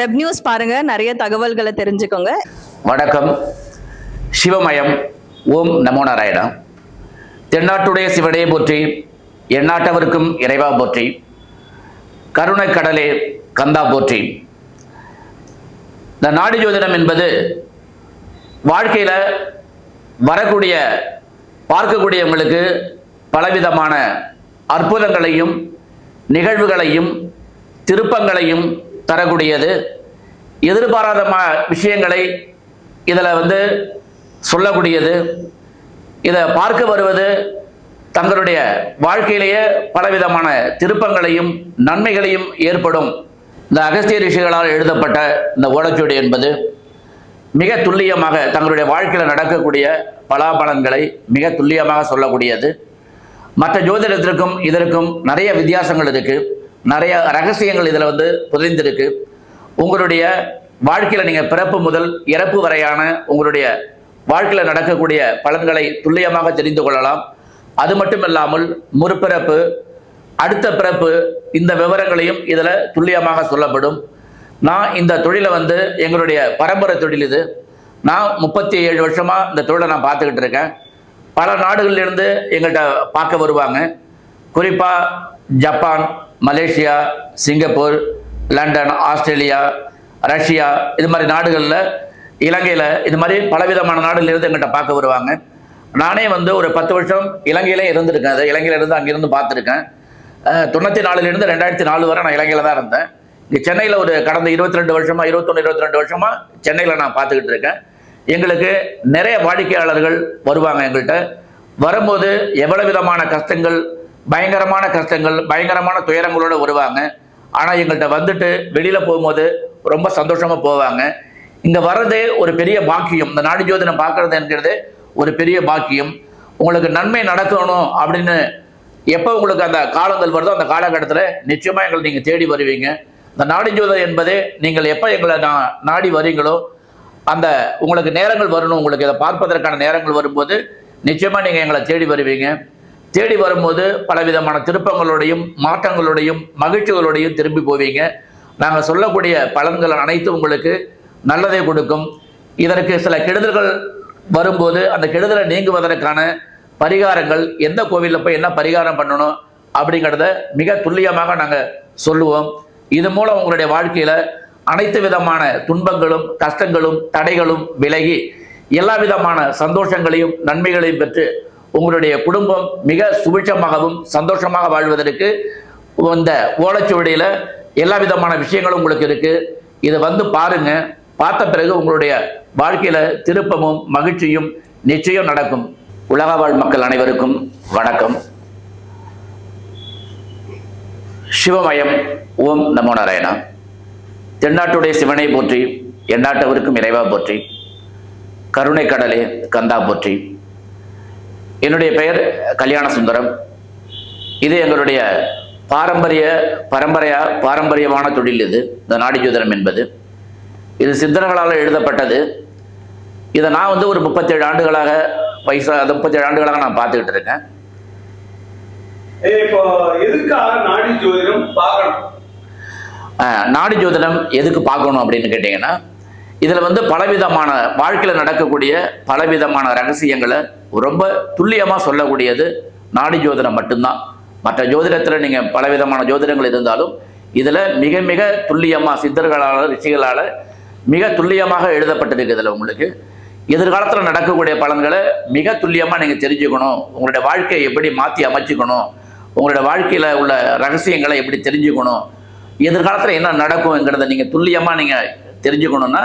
Web news பாருங்க நிறைய தகவல்களை தெரிஞ்சுக்கோங்க. வணக்கம். சிவமயம். ஓம் நமோ நாராயணா. தென்னாட்டுடைய சிவனே போற்றி எந்நாட்டவருக்கும் இறைவா போற்றி கருணை கடலே கந்தா போற்றி. இந்த நாடு ஜோதிடம் என்பது வாழ்க்கையில் வரக்கூடிய பார்க்கக்கூடியவங்களுக்கு பலவிதமான அற்புதங்களையும் நிகழ்வுகளையும் திருப்பங்களையும் தரக்கூடியது. எதிர்பாராத ம விஷயங்களை இதில் வந்து சொல்லக்கூடியது. இதை பார்க்க வருவது தங்களுடைய வாழ்க்கையிலேயே பலவிதமான திருப்பங்களையும் நன்மைகளையும் ஏற்படும். இந்த அகஸ்திய ரிஷிகளால் எழுதப்பட்ட இந்த ஓலைச்சுவடி என்பது மிக துல்லியமாக தங்களுடைய வாழ்க்கையில் நடக்கக்கூடிய பலாபலன்களை மிக துல்லியமாக சொல்லக்கூடியது. மற்ற ஜோதிடத்திற்கும் இதற்கும் நிறைய வித்தியாசங்கள் இருக்குது நிறைய ரகசியங்கள் இதில் வந்து புதைந்திருக்கு. உங்களுடைய வாழ்க்கையில் நீங்கள் பிறப்பு முதல் இறப்பு வரையான உங்களுடைய வாழ்க்கையில் நடக்கக்கூடிய பலன்களை துல்லியமாக தெரிந்து கொள்ளலாம். அது மட்டும் இல்லாமல் முற்பிறப்பு அடுத்த பிறப்பு இந்த விவரங்களையும் இதில் துல்லியமாக சொல்லப்படும். நான் இந்த தொழிலை வந்து எங்களுடைய பரம்பரை தொழில் இது. நான் முப்பத்தி ஏழு வருஷமாக இந்த தொழிலை நான் பார்த்துக்கிட்டு இருக்கேன். பல நாடுகளிலிருந்து எங்கள்கிட்ட பார்க்க வருவாங்க. குறிப்பாக Japan Malaysia Singapore London Australia Russia இது மாதிரி நாடுகளில் இலங்கையில் இது மாதிரி பலவிதமான நாடுகளிலிருந்து எங்கள்கிட்ட பார்க்க வருவாங்க. நானே வந்து ஒரு பத்து வருஷம் இலங்கையிலே இருந்திருக்கேன். அது இலங்கையில் இருந்து அங்கிருந்து பார்த்துருக்கேன். தொண்ணூற்றி நாலுலேருந்து ரெண்டாயிரத்தி நாலு வரை நான் இலங்கையில் தான் இருந்தேன். இங்கே சென்னையில் ஒரு கடந்த இருபத்தி ரெண்டு வருஷமாக இருபத்தொன்று இருபத்தி ரெண்டு வருஷமாக சென்னையில் நான் பார்த்துக்கிட்டு இருக்கேன். எங்களுக்கு நிறைய வாடிக்கையாளர்கள் வருவாங்க எங்கள்கிட்ட வரும்போது எவ்வளவு விதமான கஷ்டங்கள் பயங்கரமான கஷ்டங்கள் பயங்கரமான துயரங்களோடு வருவாங்க. ஆனால் எங்கள்கிட்ட வந்துட்டு வெளியில் போகும்போது ரொம்ப சந்தோஷமாக போவாங்க. இங்கே வர்றதே ஒரு பெரிய பாக்கியம். இந்த நாடி ஜோதிடம் பார்க்கறது என்கிறது ஒரு பெரிய பாக்கியம். உங்களுக்கு நன்மை நடக்கணும் அப்படின்னு எப்போ உங்களுக்கு அந்த காலங்கள் வருதோ அந்த காலகட்டத்தில் நிச்சயமாக எங்களை நீங்கள் தேடி வருவீங்க. இந்த நாடி ஜோதிடம் என்பது நீங்கள் எப்போ எங்களை நான் நாடி வரீங்களோ அந்த உங்களுக்கு நேரங்கள் வரணும். உங்களுக்கு இதை பார்ப்பதற்கான நேரங்கள் வரும்போது நிச்சயமாக நீங்கள் எங்களை தேடி வருவீங்க. தேடி வரும்போது பலவிதமான திருப்பங்களோடையும் மாற்றங்களோடையும் மகிழ்ச்சிகளோடையும் திரும்பி போவீங்க. நாங்கள் சொல்லக்கூடிய பலன்கள் அனைத்தும் உங்களுக்கு நல்லதை கொடுக்கும். இதற்கு சில கெடுதல்கள் வரும்போது அந்த கெடுதலை நீங்குவதற்கான பரிகாரங்கள் எந்த கோவிலில் போய் என்ன பரிகாரம் பண்ணணும் அப்படிங்கிறத மிக துல்லியமாக நாங்கள் சொல்லுவோம். இது மூலம் உங்களுடைய வாழ்க்கையில் அனைத்து விதமான துன்பங்களும் கஷ்டங்களும் தடைகளும் விலகி எல்லா விதமான சந்தோஷங்களையும் நன்மைகளையும் பெற்று உங்களுடைய குடும்பம் மிக சுபிட்சமாகவும் சந்தோஷமாக வாழ்வதற்கு இந்த ஓலைச்சுவடியில் எல்லா விதமான விஷயங்களும் உங்களுக்கு இருக்குது இதை வந்து பாருங்க. பார்த்த பிறகு உங்களுடைய வாழ்க்கையில் திருப்பமும் மகிழ்ச்சியும் நிச்சயம் நடக்கும். உலக வாழ் மக்கள் அனைவருக்கும் வணக்கம். சிவமயம் ஓம் நமோ நாராயணா. தென்னாட்டுடைய சிவனை போற்றி எந்நாட்டவருக்கும் இறைவா போற்றி கருணை கடலே கந்தா போற்றி. என்னுடைய பெயர் கல்யாண சுந்தரம். இது எங்களுடைய பாரம்பரிய பரம்பரையா பாரம்பரியமான தொழில் இது. இந்த நாடி ஜோதிடம் என்பது. இது சித்தர்களால் எழுதப்பட்டது. இதை நான் வந்து ஒரு முப்பத்தேழு ஆண்டுகளாக வயசா முப்பத்தேழு ஆண்டுகளாக நான் பார்த்துக்கிட்டு இருக்கேன். இப்போ எதுக்காக நாடி ஜோதிடம் பார்க்கணும்? ஆஹ், நாடி ஜோதிடம் எதுக்கு பார்க்கணும் அப்படின்னு கேட்டிங்கன்னா இதில் வந்து பலவிதமான வாழ்க்கையில் நடக்கக்கூடிய பலவிதமான ரகசியங்களை ரொம்ப துல்லியமாக சொல்லக்கூடியது நாடி ஜோதிடம் மட்டும்தான். மற்ற ஜோதிடத்தில் நீங்கள் பலவிதமான ஜோதிடங்கள் இருந்தாலும் இதில் மிக மிக துல்லியமாக சித்தர்களால் ரிஷிகளால் மிக துல்லியமாக எழுதப்பட்டிருக்கு இதில் உங்களுக்கு. எதிர்காலத்தில் நடக்கக்கூடிய பலன்களை மிக துல்லியமாக நீங்கள் தெரிஞ்சுக்கணும். உங்களுடைய வாழ்க்கையை எப்படி மாற்றி அமைச்சுக்கணும். உங்களுடைய வாழ்க்கையில் உள்ள ரகசியங்களை எப்படி தெரிஞ்சுக்கணும். எதிர்காலத்தில் என்ன நடக்கும்ங்கிறத நீங்கள் துல்லியமாக நீங்கள் தெரிஞ்சுக்கணுன்னா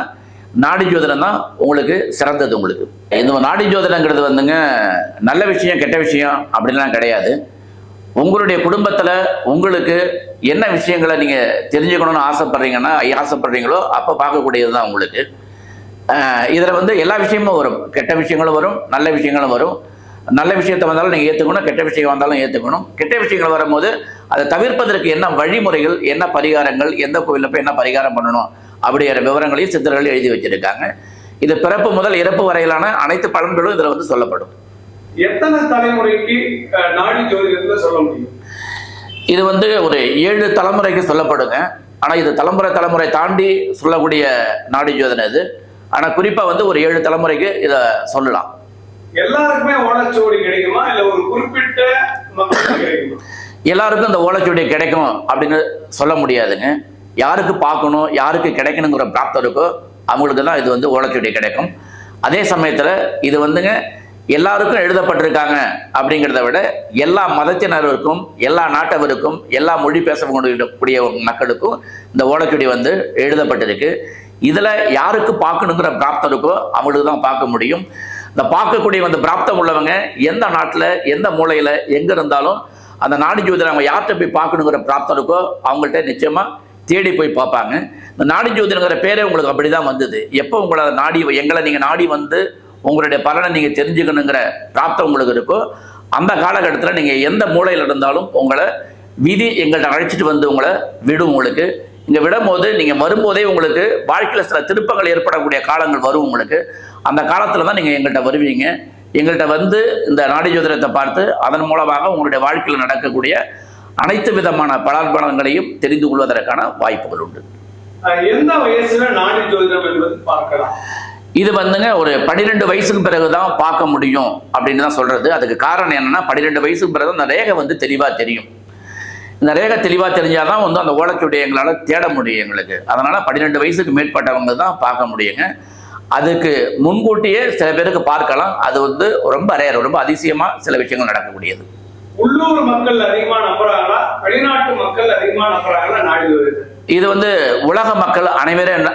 நாடி ஜோதிடம் தான் உங்களுக்கு சிறந்தது உங்களுக்கு. இந்த நாடி ஜோதிடங்கிறது வந்துங்க நல்ல விஷயம் கெட்ட விஷயம் அப்படின்லாம் கிடையாது. உங்களுடைய குடும்பத்தில் உங்களுக்கு என்ன விஷயங்களை நீங்கள் தெரிஞ்சுக்கணும்னு ஆசைப்படுறீங்கன்னா ஆசைப்படுறீங்களோ அப்போ பார்க்கக்கூடியது தான் உங்களுக்கு. இதில் வந்து எல்லா விஷயமும் வரும். கெட்ட விஷயங்களும் வரும் நல்ல விஷயங்களும் வரும். நல்ல விஷயத்தை வந்தாலும் நீங்கள் ஏற்றுக்கணும் கெட்ட விஷயம் வந்தாலும் ஏற்றுக்கணும் கெட்ட விஷயங்கள் வரும்போது அதை தவிர்ப்பதற்கு என்ன வழிமுறைகள் என்ன பரிகாரங்கள் எந்த கோவிலில் போய் என்ன பரிகாரம் பண்ணணும் அப்படிங்கிற விவரங்களையும் சித்தர்கள் எழுதி வச்சிருக்காங்க. இது பிறப்பு முதல் இறப்பு வரையிலான அனைத்து பலன்களும் இதில் வந்து சொல்லப்படும். எத்தனை தலைமுறைக்கு நாடி ஜோதிடத்துல சொல்ல முடியும்? இது வந்து ஒரு ஏழு தலைமுறைக்கு சொல்லப்படுங்க. ஆனால் இது தலைமுறை தலைமுறை தாண்டி சொல்லக்கூடிய நாடி ஜோதிடம் இது. ஆனால் குறிப்பாக வந்து ஒரு ஏழு தலைமுறைக்கு இதை சொல்லலாம். எல்லாருக்குமே ஓலைச்சுவடி கிடைக்குமா? இல்ல ஒரு குறிப்பிட்ட எல்லாருக்கும் இந்த ஓலைச்சுவடி கிடைக்கும் அப்படின்னு சொல்ல முடியாதுங்க. யாருக்கு பார்க்கணும் யாருக்கு கிடைக்கணுங்கிற பிராப்தம் இருக்கோ அவங்களுக்கு தான் இது வந்து ஓலைச்சுவடி கிடைக்கும். அதே சமயத்தில் இது வந்துங்க எல்லாருக்கும் எழுதப்பட்டிருக்காங்க அப்படிங்கிறத விட எல்லா மதத்தினருக்கும் எல்லா நாட்டவருக்கும் எல்லா மொழி பேசக்கூடிய மக்களுக்கும் இந்த ஓலைச்சுவடி வந்து எழுதப்பட்டிருக்கு. இதில் யாருக்கு பார்க்கணுங்கிற பிராப்தம் இருக்கோ அவங்களுக்கு தான் பார்க்க முடியும். இந்த பார்க்கக்கூடிய அந்த பிராப்தம் உள்ளவங்க எந்த நாட்டில் எந்த மூலையில் எங்கே இருந்தாலும் அந்த நாடு ஜோதிடர் அவங்க யார்கிட்ட போய் பார்க்கணுங்கிற பிராப்தம் இருக்கோ அவங்கள்ட்ட நிச்சயமாக தேடி போய் பார்ப்பாங்க. இந்த நாடி ஜோதிடங்கிற பேரே உங்களுக்கு அப்படி தான் வந்தது. எப்போ உங்களை நாடி எங்களை நீங்கள் நாடி வந்து உங்களுடைய பலனை நீங்கள் தெரிஞ்சுக்கணுங்கிற பிராப்தம் உங்களுக்கு இருக்கோ அந்த காலகட்டத்தில் நீங்கள் எந்த மூலையில் இருந்தாலும் உங்களை விதி எங்கள்கிட்ட அழைச்சிட்டு வந்து உங்களை விடும் உங்களுக்கு. இங்கே விடும்போது நீங்கள் வரும்போதே உங்களுக்கு வாழ்க்கையில் சில திருப்பங்கள் ஏற்படக்கூடிய காலங்கள் வரும் உங்களுக்கு. அந்த காலத்தில் தான் நீங்கள் எங்கள்கிட்ட வருவீங்க. எங்கள்கிட்ட வந்து இந்த நாடி ஜோதிடத்தை பார்த்து அதன் மூலமாக உங்களுடைய வாழ்க்கையில் நடக்கக்கூடிய அனைத்து விதமான பலாபலங்களையும் தெரிந்து கொள்வதற்கான வாய்ப்புகள் உண்டு. எந்த வயசுல நாடி ஜோதிடம் என்பது பார்க்கலாம். இது வந்துங்க ஒரு பன்னிரெண்டு வயசுக்கு பிறகு தான் பார்க்க முடியும் அப்படின்னு தான் சொல்றது. அதுக்கு காரணம் என்னன்னா பன்னிரெண்டு வயசுக்கு பிறகு அந்த ரேகை வந்து தெளிவாக தெரியும். இந்த ரேகை தெளிவாக தெரிஞ்சாதான் வந்து அந்த ஓலைச்சுவடியை எங்களால் தேட முடியும் எங்களுக்கு. அதனால பன்னிரெண்டு வயசுக்கு மேற்பட்டவங்க தான் பார்க்க முடியுங்க. அதுக்கு முன்கூட்டியே சில பேருக்கு பார்க்கலாம். அது வந்து ரொம்ப ரேர் ரொம்ப அதிசயமா சில விஷயங்கள் நடக்கக்கூடியது. உள்ளூர் மக்கள் அதிகமா நம்புறாங்களா? வெளிநாட்டு மக்கள் அதிகமா நம்புறாங்களா? நாடு இது வந்து உலக மக்கள் அனைவரும்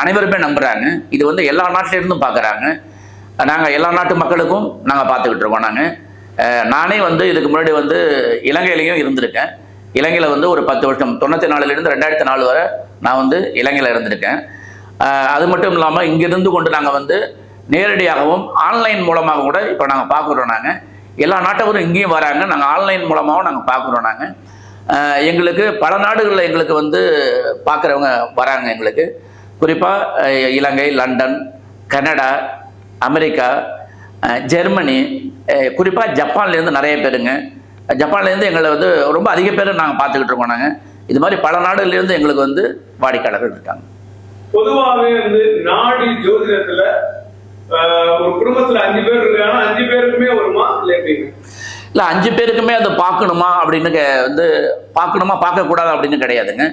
அனைவருமே நம்புறாங்க. இது வந்து எல்லா நாட்டில இருந்தும் பார்க்குறாங்க நாங்கள் எல்லா நாட்டு மக்களுக்கும் நாங்கள் பார்த்துக்கிட்டு இருக்கோம் நாங்கள் நானே வந்து இதுக்கு முன்னாடி வந்து இலங்கையிலையும் இருந்திருக்கேன். இலங்கையில் வந்து ஒரு பத்து வருஷம் தொண்ணூற்றி நாலுலேருந்து ரெண்டாயிரத்தி நாலு வரை நான் வந்து இலங்கையில் இருந்திருக்கேன். அது மட்டும் இல்லாமல் இங்கிருந்து கொண்டு நாங்கள் வந்து நேரடியாகவும் ஆன்லைன் மூலமாக கூட இப்போ நாங்கள் பார்க்குறோம் நாங்கள் எல்லா நாட்டவரும் இங்கேயும் வராங்க. நாங்கள் ஆன்லைன் மூலமாகவும் நாங்கள் பார்க்குறோம் நாங்கள் எங்களுக்கு பல நாடுகளில் எங்களுக்கு வந்து பார்க்குறவங்க வராங்க எங்களுக்கு. குறிப்பாக Ilangai London Canada America Germany குறிப்பாக ஜப்பான்லேருந்து நிறைய பேருங்க. ஜப்பான்லேருந்து எங்களை வந்து ரொம்ப அதிக பேர் நாங்கள் பார்த்துக்கிட்டு இருக்கோம் நாங்கள் இது மாதிரி பல நாடுகள்லேருந்து எங்களுக்கு வந்து வாடிக்கையாளர்கள் இருக்காங்க. பொதுவாகவே வந்து நாடு ஜோதிடத்தில் ஒரு குடும்பத்துல அஞ்சு பேர் இருக்காங்கன்னா அஞ்சு பேருக்குமே வருமா இல்ல எப்படிங்க இல்லை அஞ்சு பேருக்குமே அதை பார்க்கணுமா அப்படின்னு வந்து பார்க்கணுமா பார்க்கக்கூடாது அப்படின்னு கிடையாதுங்க.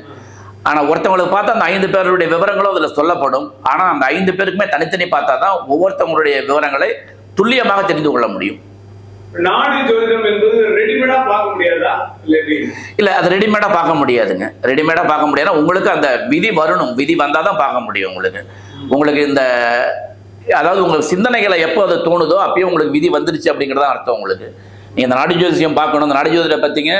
ஆனால் ஒருத்தவங்களுக்கு பார்த்தா அந்த ஐந்து பேருடைய விவரங்களும் அதில் சொல்லப்படும். ஆனால் அந்த ஐந்து பேருக்குமே தனித்தனி பார்த்தா தான் ஒவ்வொருத்தவங்களுடைய விவரங்களை துல்லியமாக தெரிந்து கொள்ள முடியும். நாடி ஜோதிடம் என்பது ரெடிமேடா பார்க்க முடியாதா? இல்ல அது ரெடிமேடாக பார்க்க முடியாதுங்க. ரெடிமேடாக பார்க்க முடியாதுன்னா உங்களுக்கு அந்த விதி வரணும். விதி வந்தால் தான் பார்க்க முடியும் உங்களுக்கு. உங்களுக்கு இந்த அதாவது உங்களுக்கு சிந்தனைகளை எப்போ அது தோணுதோ அப்பயும் உங்களுக்கு விதி வந்துருச்சு அப்படிங்கிறது தான் அர்த்தம் உங்களுக்கு. நீங்கள் இந்த நாடி ஜோதிஷம் பார்க்கணும். இந்த நாடி ஜோதிடரை பற்றிங்க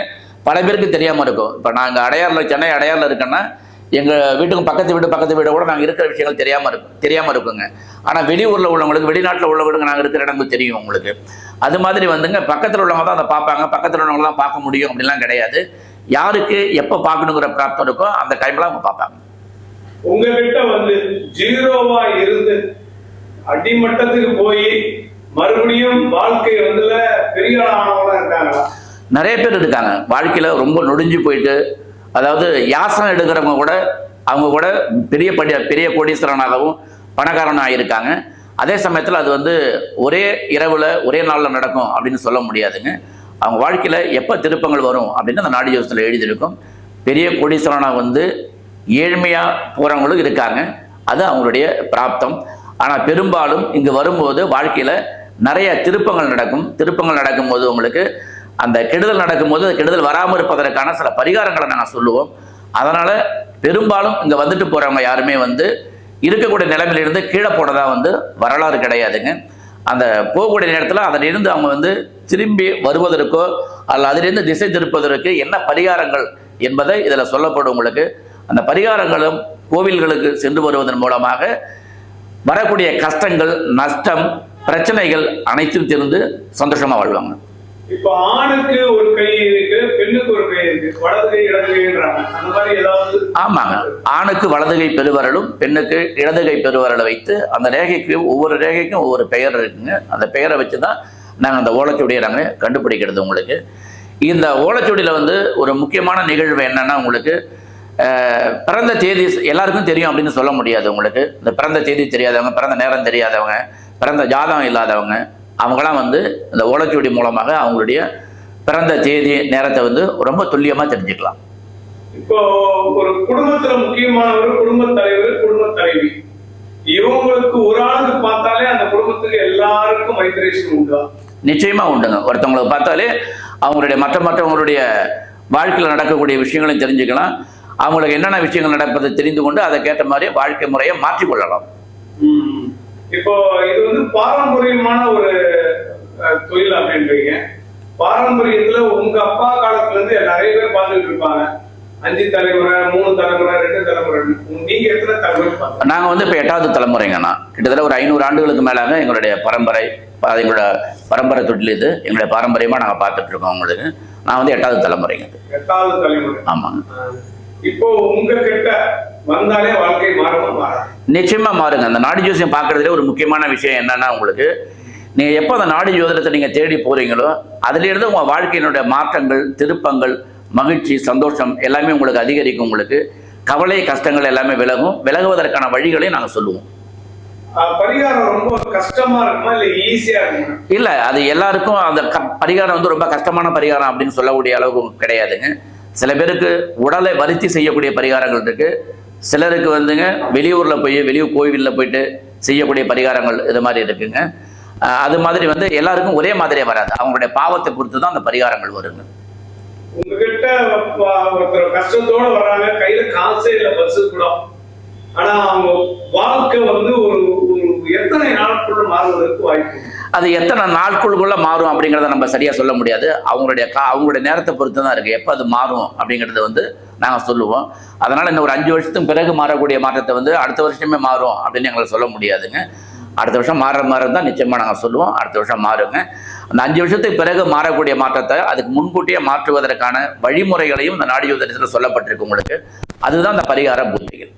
பல பேருக்கு தெரியாமல் இருக்கும். இப்போ நாங்கள் அடையாறில் சென்னை அடையாறில் இருக்கேன்னா எங்கள் வீட்டுக்கு பக்கத்து வீடு பக்கத்து வீடு கூட நாங்கள் இருக்கிற விஷயங்கள் தெரியாமல் இருக்கும். தெரியாமல் இருக்குங்க. ஆனால் வெளியூரில் உள்ளவங்களுக்கு வெளிநாட்டில் உள்ளவங்களுக்கு நாங்கள் இருக்கிற இடங்கள் தெரியும் உங்களுக்கு. அது மாதிரி வந்துங்க பக்கத்தில் உள்ளவங்க தான் அதை பார்ப்பாங்க. பக்கத்தில் உள்ளவங்க தான் பார்க்க முடியும் அப்படிலாம் கிடையாது. யாருக்கு எப்போ பார்க்கணுங்கிற பிராப்தம் இருக்கோ அந்த டைமில் அவங்க பார்ப்பாங்க. உங்ககிட்ட வந்து ஜீரோவா இருந்து அடிமட்டத்துக்கு போய் மறுபடியும் வாழ்க்கை வந்துல பெரிய ஆளவங்களா நிறைய பேர் இருக்காங்க. வாழ்க்கையில ரொம்ப நொடிஞ்சு போயிட்டு அதாவது யாசனம் எடுக்கிறவங்க கூட அவங்க கூட பெரிய படி பெரிய கோடீஸ்வரனாகவும் பணக்காரனாக ஆகியிருக்காங்க அதே சமயத்தில் அது வந்து ஒரே இரவில் ஒரே நாளில் நடக்கும் அப்படின்னு சொல்ல முடியாதுங்க. அவங்க வாழ்க்கையில் எப்போ திருப்பங்கள் வரும் அப்படின்னு அந்த நாடி ஜோசத்தில் எழுதியிருக்கும். பெரிய கோடீஸ்வரனாக வந்து ஏழ்மையாக போகிறவங்களும் இருக்காங்க. அது அவங்களுடைய பிராப்தம். ஆனால் பெரும்பாலும் இங்கே வரும்போது வாழ்க்கையில் நிறைய திருப்பங்கள் நடக்கும். திருப்பங்கள் நடக்கும்போது உங்களுக்கு அந்த கெடுதல் நடக்கும்போது அந்த கெடுதல் வராமல் இருப்பதற்கான சில பரிகாரங்களை நாங்கள் சொல்லுவோம். அதனால் பெரும்பாலும் இங்கே வந்துட்டு போகிறவங்க யாருமே வந்து இருக்கக்கூடிய நிலைமையிலிருந்து கீழே போனதாக வந்து வரலாறு கிடையாதுங்க. அந்த போகக்கூடிய நேரத்தில் அதிலிருந்து அவங்க வந்து திரும்பி வருவதற்கோ அல்ல அதிலிருந்து திசை திருப்பதற்கு என்ன பரிகாரங்கள் என்பதை இதில் சொல்லப்படும் உங்களுக்கு. அந்த பரிகாரங்களும் கோவில்களுக்கு சென்று வருவதன் மூலமாக வரக்கூடிய கஷ்டங்கள் நஷ்டம் பிரச்சனைகள் அனைத்தும் தெரிந்து சந்தோஷமா வாழ்வாங்க. இப்ப ஆணுக்கு ஒரு கை இருக்கு பெண்ணுக்கு ஒரு கை இருக்கு. வலது கை இடது கைன்றாங்க அந்த மாதிரி ஏதாவது ஆமாங்க. ஆணுக்கு வலதுகை பெருவரலும் பெண்ணுக்கு இடதுகை பெருவரலை வைத்து அந்த ரேகைக்கு ஒவ்வொரு ரேகைக்கும் ஒவ்வொரு பெயர் இருக்குங்க. அந்த பெயரை வச்சு தான் நாங்கள் அந்த ஓலைச்சுவடியை நாங்கள் கண்டுபிடிக்கிறது உங்களுக்கு. இந்த ஓலைச்சுவடியில் வந்து ஒரு முக்கியமான நிகழ்வு என்னன்னா உங்களுக்கு பிறந்த தேதி எல்லாருக்கும் தெரியும் அப்படின்னு சொல்ல முடியாது உங்களுக்கு. இந்த பிறந்த தேதி தெரியாதவங்க பிறந்த நேரம் தெரியாதவங்க பிறந்த ஜாதகம் இல்லாதவங்க அவங்களாம் வந்து இந்த ஓலைச்சுவடி மூலமாக அவங்களுடைய பிறந்த தேதி நேரத்தை வந்து ரொம்ப துல்லியமாக தெரிஞ்சுக்கலாம். இப்போ ஒரு குடும்பத்துல முக்கியமானவர் குடும்ப தலைவர் குடும்ப தலைவி. இவங்களுக்கு ஒரு ஆளுக்கு பார்த்தாலே அந்த குடும்பத்துக்கு எல்லாருக்கும் மைக்ரேஷன் உண்டா? நிச்சயமா உண்டுங்க. ஒருத்தவங்களை பார்த்தாலே அவங்களுடைய மற்ற மற்றவங்களுடைய வாழ்க்கையில் நடக்கக்கூடிய விஷயங்களையும் தெரிஞ்சுக்கலாம். அவங்களுக்கு என்னென்ன விஷயங்கள் நடப்பதை தெரிந்து கொண்டு அதற்கேற்ற மாதிரி வாழ்க்கை முறையை மாற்றிக்கொள்ளலாம் இப்போ இது வந்து பாரம்பரியமான ஒரு தொழில் அப்படின்றீங்க. பாரம்பரியத்துல உங்க அப்பா காலத்துல இருந்து நிறைய பேர் பார்த்துட்டு இருப்பாங்க. அஞ்சு தலைமுறை மூணு தலைமுறை ரெண்டு தலைமுறை நீங்க எத்தனை தலைமுறை நாங்கள் வந்து இப்போ எட்டாவது தலைமுறைங்கண்ணா கிட்டத்தட்ட ஒரு ஐநூறு ஆண்டுகளுக்கு மேலாக எங்களுடைய பரம்பரை எங்களோட பரம்பரை தொழில் இது. எங்களுடைய பாரம்பரியமாக நாங்கள் பார்த்துட்டு இருக்கோம் உங்களுக்கு. நான் வந்து எட்டாவது தலைமுறைங்க. எட்டாவது தலைமுறை. ஆமாங்க. இப்போ உங்க கிட்ட வந்தாலே வாழ்க்கை மாறுமா மாறாது? நிச்சயமா மாறுங்க. அந்த நாடி ஜோசியம் பார்க்கறதுல ஒரு முக்கியமான விஷயம் என்னன்னா உங்களுக்கு நீங்க எப்போ அந்த நாடி ஜோதிடத்தை நீங்க தேடி போறீங்களோ அதுல இருந்து உங்க வாழ்க்கையினுடைய மாற்றங்கள் திருப்பங்கள் மகிழ்ச்சி சந்தோஷம் எல்லாமே உங்களுக்கு அதிகரிக்கும் உங்களுக்கு. கவலை கஷ்டங்கள் எல்லாமே விலகும். விலகுவதற்கான வழிகளை நாங்க சொல்லுவோம். அஹ், பரிகாரம் ரொம்ப கஷ்டமா இருக்குமா இல்ல ஈஸியா இருக்குமா? இல்ல அது எல்லாருக்கும் அந்த பரிகாரம் வந்து ரொம்ப கஷ்டமான பரிகாரம் அப்படின்னு சொல்லக்கூடிய அளவுக்கு கிடையாதுங்க. சில பேருக்கு உடலை வருத்தி செய்யக்கூடிய பரிகாரங்கள் இருக்கு. சிலருக்கு வந்துங்க வெளியூரில் போய் வெளியூர் கோவில்ல போயிட்டு செய்யக்கூடிய பரிகாரங்கள் இது மாதிரி இருக்குங்க. அது மாதிரி வந்து எல்லாருக்கும் ஒரே மாதிரியே வராது. அவங்களுடைய பாவத்தை பொறுத்து தான் அந்த பரிகாரங்கள் வருங்க. உங்ககிட்ட ஒருத்தர் கஷ்டத்தோட வர்றாங்க கையில காசே இல்ல பஸ் கூட. ஆனா அவங்க வாழ்க்கை வந்து ஒரு எத்தனை நாட்களும் மாறுவதற்கு வாய்ப்பு அது எத்தனை நாட்களுக்குள்ள மாறும் அப்படிங்கிறத நம்ம சரியாக சொல்ல முடியாது. அவங்களுடைய கா அவங்களுடைய நேரத்தை பொறுத்து தான் இருக்குது எப்போ அது மாறும் அப்படிங்கிறத வந்து நாங்கள் சொல்லுவோம். அதனால் இந்த ஒரு அஞ்சு வருஷத்துக்கு பிறகு மாறக்கூடிய மாற்றத்தை வந்து அடுத்த வருஷமே மாறும் அப்படின்னு எங்களை சொல்ல முடியாதுங்க. அடுத்த வருஷம் மாற மாற தான் நிச்சயமாக நாங்கள் சொல்லுவோம். அடுத்த வருஷம் மாறுங்க. அந்த அஞ்சு வருஷத்துக்கு பிறகு மாறக்கூடிய மாற்றத்தை அதுக்கு முன்கூட்டியே மாற்றுவதற்கான வழிமுறைகளையும் இந்த நாடி ஜோதிடத்தில் சொல்லப்பட்டிருக்கு உங்களுக்கு. அதுதான் இந்த பரிகார பூஜைகள்.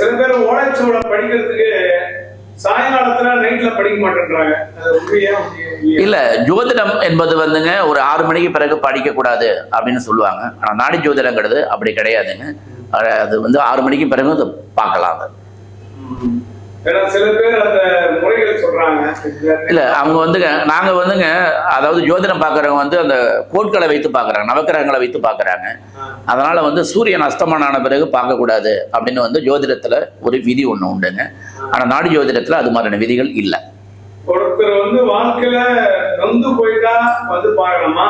சில பேர் ஓலைச்சுவட படிக்கிறதுக்கு இல்ல ஜோதிடம் என்பது வந்துங்க ஒரு ஆறு மணிக்கு பிறகு படிக்க கூடாது அப்படின்னு சொல்லுவாங்க. ஆனா நாடி ஜோதிடங்கிறது அப்படி கிடையாதுங்க. அது வந்து ஆறு மணிக்கு பிறகு பார்க்கலாம் அது. இல்ல அவங்க வந்துங்க நாங்க வந்துங்க அதாவது ஜோதிடம் பார்க்கறவங்க வந்து அந்த கோட்களை வைத்து பார்க்கறாங்க நவக்கிரகங்களை வைத்து பார்க்கறாங்க அதனால வந்து சூரியன் அஸ்தமனம் ஆன பிறகு பார்க்கக்கூடாது அப்படின்னு வந்து ஜோதிடத்துல ஒரு விதி ஒண்ணு உண்டுங்க. ஆனா நாடி ஜோதிடத்துல அது மாதிரியான விதிகள் இல்லை. ஒருத்தர் வந்து வாழ்க்கையில நொந்து போயிட்டா வந்து பார்க்கலாமா?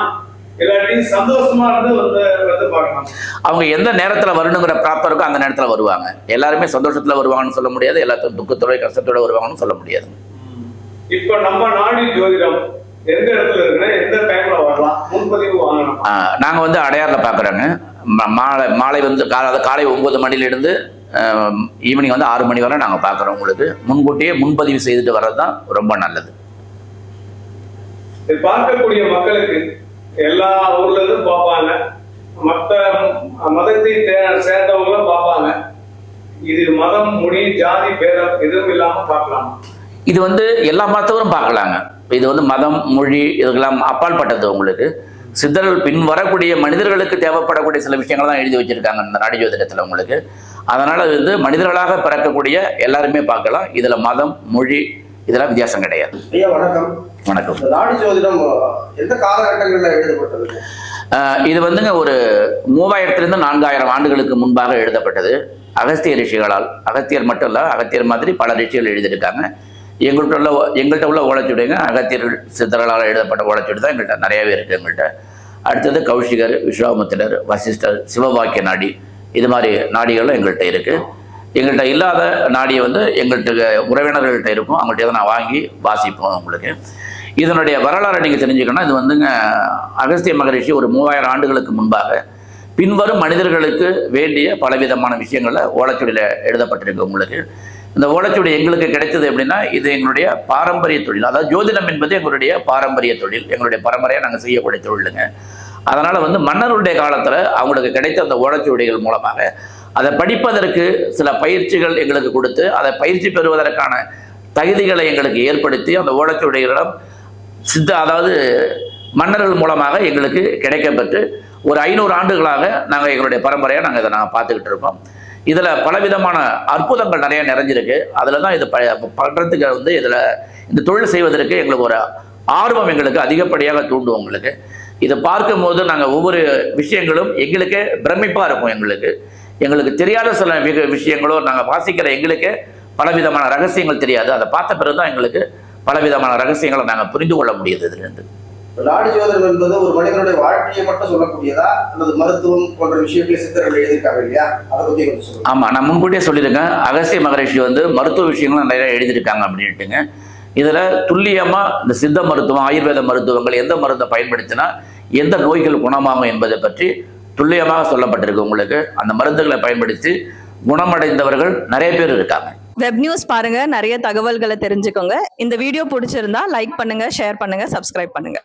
அவங்க எந்த நேரத்துல வரணுங்கிற பிராப்தம் இருக்கோ அந்த நேரத்துல வருவாங்க. எல்லாருமே சந்தோஷத்துல வருவாங்கன்னு சொல்ல முடியாது எல்லாத்தையும் துக்கத்தோட கஷ்டத்தோட வருவாங்கன்னு சொல்ல முடியாது. இப்ப நம்ம நாடி ஜோதிடம் எந்த இடத்துல இருக்குன்னா எந்த டைம்ல வரலாம்? முன்பதிவு வாங்கணும். நாங்க வந்து அடையாறுல பாக்குறோங்க. மாலை மாலை வந்து காலை காலை ஒன்பது மணிலிருந்து ஈவினிங் வந்து ஆறு மணி வரை நாங்க பார்க்குறோம் உங்களுக்கு. முன்கூட்டியே முன்பதிவு செய்துட்டு வர்றது தான் ரொம்ப நல்லது. பார்க்கக்கூடிய மக்களுக்கு எல்லா ஊர்ல இருந்தும் பார்ப்பாங்க. மற்ற மதத்தை சேர்ந்தவங்களும் பார்ப்பாங்க. இது மதம் மொழி ஜாதி பேதம் எதுவும் இல்லாம பார்க்கலாம். இது வந்து எல்லா மதத்தவரும் பார்க்கலாங்க. இது வந்து மதம் மொழி இதுக்கெல்லாம் அப்பாற்பட்டது உங்களுக்கு. சித்தர்கள் பின் வரக்கூடிய மனிதர்களுக்கு தேவைப்படக்கூடிய சில விஷயங்கள் தான் எழுதி வச்சிருக்காங்க இந்த நாடி ஜோதிடத்தில் உங்களுக்கு. அதனால வந்து மனிதர்களாக பிறக்கக்கூடிய எல்லாருமே பார்க்கலாம். இதில் மதம் மொழி இதெல்லாம் வித்தியாசம் கிடையாது. வணக்கம். வணக்கம். இந்த நாடி ஜோதிடம் எந்த காலகட்டங்களில் எழுதப்பட்டது? இது வந்துங்க ஒரு மூவாயிரத்திலிருந்து நான்காயிரம் ஆண்டுகளுக்கு முன்பாக எழுதப்பட்டது. அகஸ்திய ரிஷிகளால். அகத்தியர் மட்டும் இல்லை அகத்தியர் மாதிரி பல ரிஷிகள் எழுதியிருக்காங்க. எங்கள்கிட்ட உள்ள எங்கள்கிட்ட உள்ள ஓலைச்சுவடிங்க அகத்தியர் சித்தர்களால் எழுதப்பட்ட ஓலைச்சுவடி தான் எங்கள்கிட்ட நிறையவே இருக்குது எங்கள்கிட்ட அடுத்தது கௌஷிகர் விஸ்வாமித்திரர் வசிஷ்டர் சிவவாக்கிய நாடி. இது மாதிரி நாடிகளும் எங்கள்கிட்ட இருக்குது எங்கள்கிட்ட இல்லாத நாடியை வந்து எங்கள்கிட்ட உறவினர்கள்ட்ட இருக்கும். அவங்கள்ட்ட நான் வாங்கி வாசிப்போம் உங்களுக்கு. இதனுடைய வரலாறு நீங்கள் தெரிஞ்சுக்கணும் இது வந்துங்க அகஸ்திய மகரிஷி ஒரு மூவாயிரம் ஆண்டுகளுக்கு முன்பாக பின்வரும் மனிதர்களுக்கு வேண்டிய பலவிதமான விஷயங்களை ஓலைச்சுவடியில் எழுதப்பட்டிருக்கு உங்களுக்கு. இந்த ஓலைச்சுவடி எங்களுக்கு கிடைத்தது எப்படின்னா இது எங்களுடைய பாரம்பரிய தொழில். அதாவது ஜோதிடம் என்பது எங்களுடைய பாரம்பரிய தொழில். எங்களுடைய பரம்பரையாக நாங்கள் செய்யக்கூடிய தொழிலுங்க. அதனால் வந்து மன்னருடைய காலத்தில் அவங்களுக்கு கிடைத்த அந்த ஓலைச்சுவடிகள் மூலமாக அதை படிப்பதற்கு சில பயிற்சிகள் எங்களுக்கு கொடுத்து அதை பயிற்சி பெறுவதற்கான தகுதிகளை எங்களுக்கு ஏற்படுத்தி அந்த ஓலைச்சுவடிகளிடம் சித்த அதாவது மன்னர்கள் மூலமாக எங்களுக்கு கிடைக்கப்பெற்று ஒரு ஐநூறு ஆண்டுகளாக நாங்கள் எங்களுடைய பரம்பரையாக நாங்கள் இதை நாங்கள் பார்த்துக்கிட்டு இருக்கோம். இதில் பலவிதமான அற்புதங்கள் நிறைய நிறைஞ்சிருக்கு. அதில் தான் இது ப பண்ணுறதுக்கு வந்து இதில் இந்த தொழில் செய்வதற்கு எங்களுக்கு ஒரு ஆர்வம் எங்களுக்கு அதிகப்படியாக தூண்டும் உங்களுக்கு இதை பார்க்கும்போது நாங்கள் ஒவ்வொரு விஷயங்களும் எங்களுக்கே பிரமிப்பாக இருக்கும் எங்களுக்கு. எங்களுக்கு தெரியாத சில மிக விஷயங்களோ நாங்கள் வாசிக்கிற எங்களுக்கே பலவிதமான ரகசியங்கள் தெரியாது. அதை பார்த்த பிறகு தான் எங்களுக்கு பலவிதமான ரகசியங்களை நாங்கள் புரிந்து கொள்ள முடியுது இதுலேருந்து நாடி ஜோதிடம் என்பது ஒரு மனிதனுடைய வாழ்க்கையை மட்டும் சொல்லக்கூடியதா? அல்லது மருத்துவம் போன்ற விஷயங்களை சித்தர்கள் எழுதியிருக்காங்க இல்லையா? அதை பத்தி கொஞ்சம் ஆமாம் நான் முன்கூட்டியே சொல்லியிருக்கேன். அகசிய மகரிஷி வந்து மருத்துவ விஷயங்களும் நிறைய எழுதியிருக்காங்க அப்படின்ட்டுங்க. இதில் துல்லியமாக இந்த சித்த மருத்துவம் ஆயுர்வேத மருத்துவங்கள் எந்த மருந்தை பயன்படுத்தினா எந்த நோய்கள் குணமாகும் என்பதை பற்றி துல்லியமாக சொல்லப்பட்டிருக்கு உங்களுக்கு. அந்த மருந்துகளை பயன்படுத்தி குணமடைந்தவர்கள் நிறைய பேர் இருக்காங்க. வெப் நியூஸ் பாருங்க நிறைய தகவல்களை தெரிஞ்சுக்கோங்க. இந்த வீடியோ பிடிச்சிருந்தா லைக் பண்ணுங்க ஷேர் பண்ணுங்க சப்ஸ்கிரைப் பண்ணுங்க.